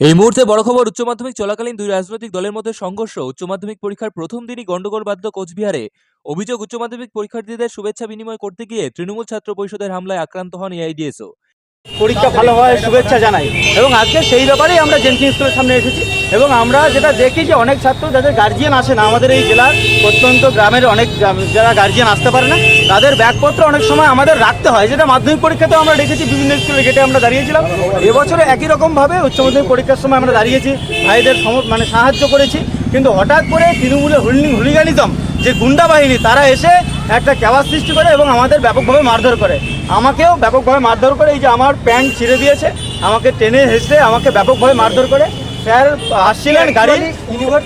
এই মুহূর্তে বড় খবর, উচ্চ মাধ্যমিক চলাকালীন দুই রাজনৈতিক দলের মধ্যে সংঘর্ষ। উচ্চ মাধ্যমিক পরীক্ষার প্রথম দিনই গন্ডগোল বাধ্য কোচবিহারে। অভিযোগ, উচ্চ মাধ্যমিক পরীক্ষার্থীদের শুভেচ্ছা বিনিময় করতে গিয়ে তৃণমূল ছাত্র পরিষদের হামলায় আক্রান্ত হন এআইডিএসও। পরীক্ষা ভালো হয়, শুভেচ্ছা জানাই। এবং আজকে সেই ব্যাপারেই আমরা জেন্টিং স্কুলের সামনে এসেছি। এবং আমরা যেটা দেখি যে অনেক ছাত্র যাদের গার্জিয়ান আসে না, আমাদের এই জেলার প্রত্যন্ত গ্রামের অনেক যারা গার্জিয়ান আসতে পারে না, তাদের ব্যাগপত্র অনেক সময় আমাদের রাখতে হয়। যেটা মাধ্যমিক পরীক্ষাতেও আমরা দেখেছি, বিভিন্ন স্কুলের গেটে আমরা দাঁড়িয়েছিলাম। এবছরে একই রকমভাবে উচ্চ মাধ্যমিক পরীক্ষার সময় আমরা দাঁড়িয়েছি, ভাইদের মানে সাহায্য করেছি। কিন্তু হঠাৎ করে তৃণমূলের হুলিং হুলিগানিজম, যে গুন্ডা বাহিনী, তারা এসে একটা ক্যাওয়াজ সৃষ্টি করে এবং আমাদের ব্যাপকভাবে মারধর করে। আমাকেও ব্যাপকভাবে মারধর করে, এই যে আমার প্যান্ট ছিঁড়ে দিয়েছে, আমাকে টেনে হেসে আমাকে ব্যাপকভাবে মারধর করে। স্যার আসছিলেন গাড়ি।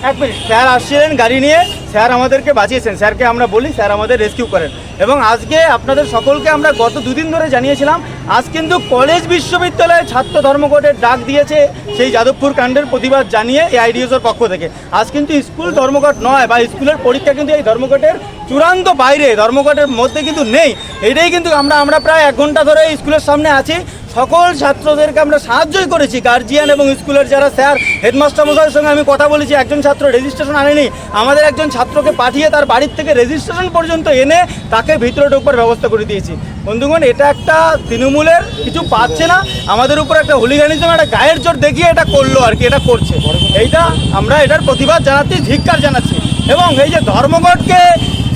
এক মিনিট স্যার আসছিলেন গাড়ি নিয়ে। স্যার আমাদেরকে বাঁচিয়েছেন। স্যারকে আমরা বলি স্যার আমাদের রেস্কিউ করেন। এবং আজকে আপনাদের সকলকে আমরা গত দুদিন ধরে জানিয়েছিলাম আজ কিন্তু কলেজ বিশ্ববিদ্যালয়ে ছাত্র ধর্মঘটের ডাক দিয়েছে সেই যাদবপুর কাণ্ডের প্রতিবাদ জানিয়ে এই আইডিএসওর পক্ষ থেকে। আজ কিন্তু স্কুল ধর্মঘট নয় বা স্কুলের পরীক্ষা কিন্তু এই ধর্মঘটের চূড়ান্ত বাইরে ধর্মঘটের মধ্যে কিন্তু নেই। এটাই কিন্তু আমরা আমরা প্রায় এক ঘণ্টা ধরে স্কুলের সামনে আছি। সকল ছাত্রদেরকে আমরা সাহায্যই করেছি। গার্জিয়ান এবং স্কুলের যারা স্যার হেডমাস্টার মশাইয়ের সঙ্গে আমি কথা বলেছি, একজন ছাত্র রেজিস্ট্রেশন আনেনি, আমাদের একজন ছাত্রকে পাঠিয়ে তার বাড়ির থেকে রেজিস্ট্রেশন পর্যন্ত এনে তাকে ভিতরে ঢোকবার ব্যবস্থা করে দিয়েছি। বন্ধুগণ, এটা একটা তৃণমূলের কিছু পাচ্ছে না, আমাদের উপর একটা হুলিগানিজম, একটা গায়ের জোর দেখিয়ে এটা করল আর কি, এটা করছে। এইটা আমরা এটার প্রতিবাদ জানাচ্ছি, ধিক্কার জানাচ্ছি। এবং এই যে ধর্মঘটকে,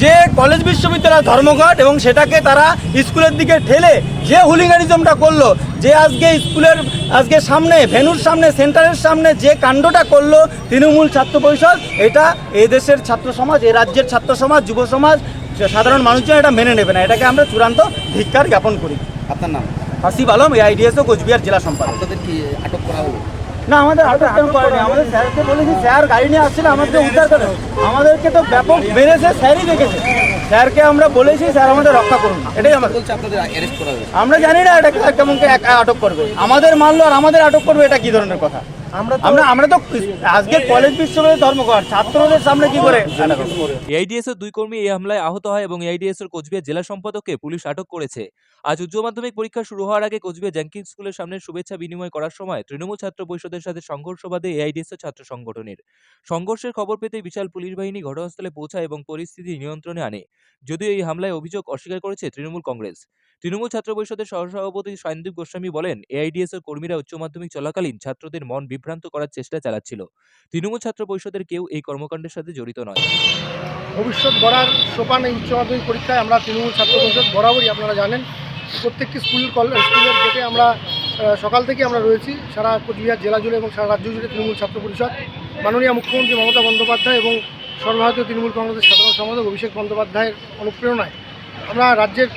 যে কলেজ বিশ্ববিদ্যালয় ধর্মঘট এবং সেটাকে তারা স্কুলের দিকে ঠেলে যে হুলিগানিজমটা করল যে আজকে স্কুলের আজকে সামনে ভেনুর সামনে সেন্টারের সামনে যে কাণ্ডটা করল তৃণমূল ছাত্র পরিষদ এটা এই দেশের ছাত্র সমাজ এই রাজ্যের ছাত্র সমাজ যুব সমাজ সাধারণ মানুষজন এটা মেনে নেবে না। এটাকে আমরা চূড়ান্ত ধিক্কার জ্ঞাপন করি। আপনার নাম? হাসিব আলম এআইডিএসও কোচবিহার জেলা সম্পাদক। আপনাদের কি আটক করা হলো? না আমাদের আটক করেনি আমাদের স্যারকে বলেছি স্যার গাড়ি নিয়ে আসছিল আমাদের উদ্ধার করে। আমাদেরকে তো ব্যাপক বেড়েছে স্যারই দেখেছে। স্যারকে আমরা বলেছি স্যার আমাদের রক্ষা করুন। এটাই আমাদের আমরা জানি না এটা কেমন আটক করবে। আমাদের মানলো আর আমাদের আটক করবে এটা কি ধরনের কথা? আমরা আমরা তো আজকে কলেজ বিশ্ববিদ্যালয় ধর্মঘট ছাত্রদের সামনে কি করে? এআইডিএসের দুই কর্মী এই হামলায় আহত হয় এবং এআইডিএসের কোচবিহার জেলা সম্পাদককে পুলিশ আটক করেছে। আজ উচ্চ মাধ্যমিক পরীক্ষা শুরু হওয়ার আগে কোচবিহার জ্যাঙ্কিন স্কুলের সামনে শুভেচ্ছা বিনিময় করার সময় তৃণমূল ছাত্র পরিষদের সাথে সংঘর্ষ বাধে এআইডিএসের ছাত্র সংগঠনের। সংঘর্ষের খবর পেতে বিশাল পুলিশ বাহিনী ঘটনাস্থলে পৌঁছায় এবং পরিস্থিতি নিয়ন্ত্রণে আনে। যদিও এই হামলায় অভিযোগ অস্বীকার করেছে তৃণমূল কংগ্রেস। তৃণমূল ছাত্র পরিষদের সহসভাপতি সায়নদীপ গোস্বামী বলেন এআইডিএস এর কর্মীরা উচ্চ মাধ্যমিক চলাকালীন ছাত্রদের মন বিভ্রান্ত করার চেষ্টা চালাচ্ছিল। তৃণমূল ছাত্র পরিষদের কেউ এই কর্মকাণ্ডের সাথে জড়িত নয়। ভবিষ্যৎ গড়ার সোপান উচ্চ মাধ্যমিক পরীক্ষায় আমরা তৃণমূল ছাত্র পরিষদ বরাবরই আপনারা জানেন। প্রত্যেকটি স্কুল, কল- স্কুলের গেটে আমরা সকাল থেকে আমরা রয়েছি সারা কোচবিহার জেলা জুড়ে এবং সারা রাজ্য জুড়ে তৃণমূল ছাত্র পরিষদ। মাননীয় মুখ্যমন্ত্রী মমতা বন্দ্যোপাধ্যায় এবং সর্বভারতীয় তৃণমূল কংগ্রেসের সাধারণ সম্পাদক অভিষেক বন্দ্যোপাধ্যায়ের অনুপ্রেরণায় আমরা রাজ্যের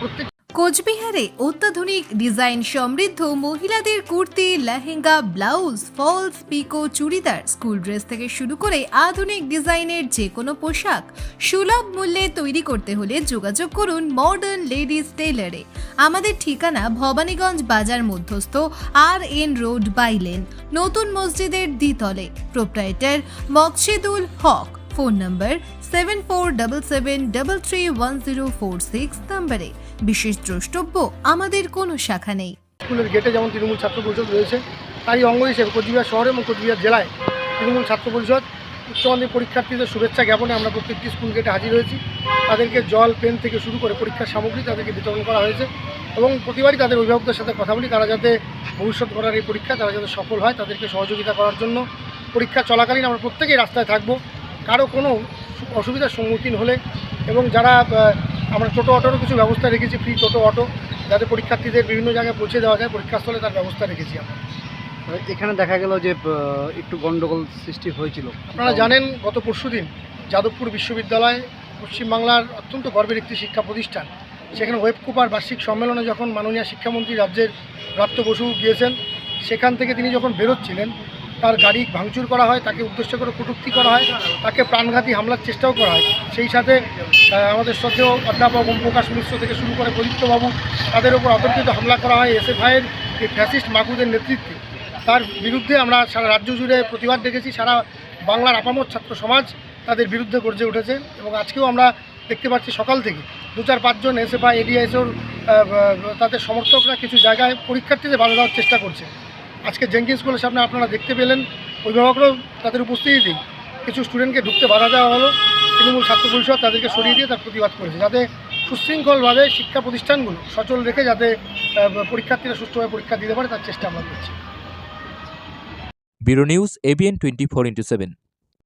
প্রত্যেক কোচবিহারে অত্যাধুনিক ডিজাইন সমৃদ্ধ মহিলাদের kurti, lehenga, blouse, falls, picot, churidar, school dress থেকে শুরু করে আধুনিক ডিজাইনের যে কোনো পোশাক সুলভ মূল্যে তৈরি করতে হলে যোগাযোগ করুন মডার্ন লেডিস টেলারে আমাদের ঠিকানা ভবানীগঞ্জ বাজার মধ্যস্থ আর এন রোড বাইলেন নতুন মসজিদের দ্বিতলে। Proprietor Moksidul Haque. Phone number seven four double seven double three one zero four six নম্বরে। বিশেষ দ্রষ্টব্য আমাদের কোনো শাখা নেই। স্কুলের গেটে যেমন তৃণমূল ছাত্র পরিষদ রয়েছে, তারই অঙ্গ হিসেবে কোচবিহার শহরে এবং কোচবিহার জেলায় তৃণমূল ছাত্র পরিষদ উচ্চ মাধ্যমিক পরীক্ষার্থীদের শুভেচ্ছা জ্ঞাপনে আমরা প্রত্যেকটি স্কুল গেটে হাজির হয়েছি। তাদেরকে জল, পেন থেকে শুরু করে পরীক্ষার সামগ্রী তাদেরকে বিতরণ করা হয়েছে এবং প্রতিবারই তাদের অভিভাবকদের সাথে কথা বলি, তারা যাতে ভবিষ্যৎ করার এই পরীক্ষা, তারা যাতে সফল হয় তাদেরকে সহযোগিতা করার জন্য পরীক্ষা চলাকালীন আমরা প্রত্যেকেই রাস্তায় থাকব। কারও কোনো অসুবিধার সম্মুখীন হলে এবং যারা আমরা টোটো অটোরও কিছু ব্যবস্থা রেখেছি ফ্রি টোটো অটো যাতে পরীক্ষার্থীদের বিভিন্ন জায়গায় পৌঁছে দেওয়া যায় পরীক্ষাস্থলে তার ব্যবস্থা রেখেছি আমরা। এখানে দেখা গেল যে একটু গন্ডগোল সৃষ্টি হয়েছিল। আপনারা জানেন গত পরশুদিন যাদবপুর বিশ্ববিদ্যালয় পশ্চিমবাংলার অত্যন্ত গর্বের একটি শিক্ষা প্রতিষ্ঠান সেখানে ওয়েবকুপার বার্ষিক সম্মেলনে যখন মাননীয় শিক্ষামন্ত্রী রাজ্যের ব্রাত্য বসু গিয়েছেন সেখান থেকে তিনি যখন বেরোচ্ছিলেন তার গাড়ি ভাঙচুর করা হয়, তাকে উদ্দেশ্য করে কটূক্তি করা হয়, তাকে প্রাণঘাতী হামলার চেষ্টাও করা হয়। সেই সাথে আমাদের শ্রদ্ধেয় অধ্যাপক ওম প্রকাশ মিশ্র থেকে শুরু করে প্রদীপ্তবাবু তাদের উপর অতর্কিত হামলা করা হয়। এসএফআইয়ের এই ফ্যাসিস্ট মাকুদের নেতৃত্বে, তার বিরুদ্ধে আমরা সারা রাজ্য জুড়ে প্রতিবাদ দেখেছি সারা বাংলার আপামর ছাত্র সমাজ তাদের বিরুদ্ধে গর্জে উঠেছে এবং আজকেও আমরা দেখতে পাচ্ছি সকাল থেকে দু চার পাঁচজন এসএফআই এডিআইএসওর তাদের সমর্থকরা কিছু জায়গায় পরীক্ষার্থীদের বাধা দেওয়ার চেষ্টা করছে। আজকে জেঙ্কিন স্কুলের সামনে আপনারা দেখতে পেলেন, অভিভাবকরাও তাদের উপস্থিতিতেই কিছু স্টুডেন্টকে ঢুকতে বাধা দেওয়া হলো, তৃণমূল ছাত্র পরিষদ তাদেরকে সরিয়ে দিয়ে তার প্রতিবাদ করেছে, যাতে সুশৃঙ্খলভাবে শিক্ষা প্রতিষ্ঠানগুলো সচল রেখে যাতে পরীক্ষার্থীরা সুষ্ঠুভাবে পরীক্ষা দিতে পারে, তার চেষ্টা আমরা করছি। Bureau news ABN twenty four into seven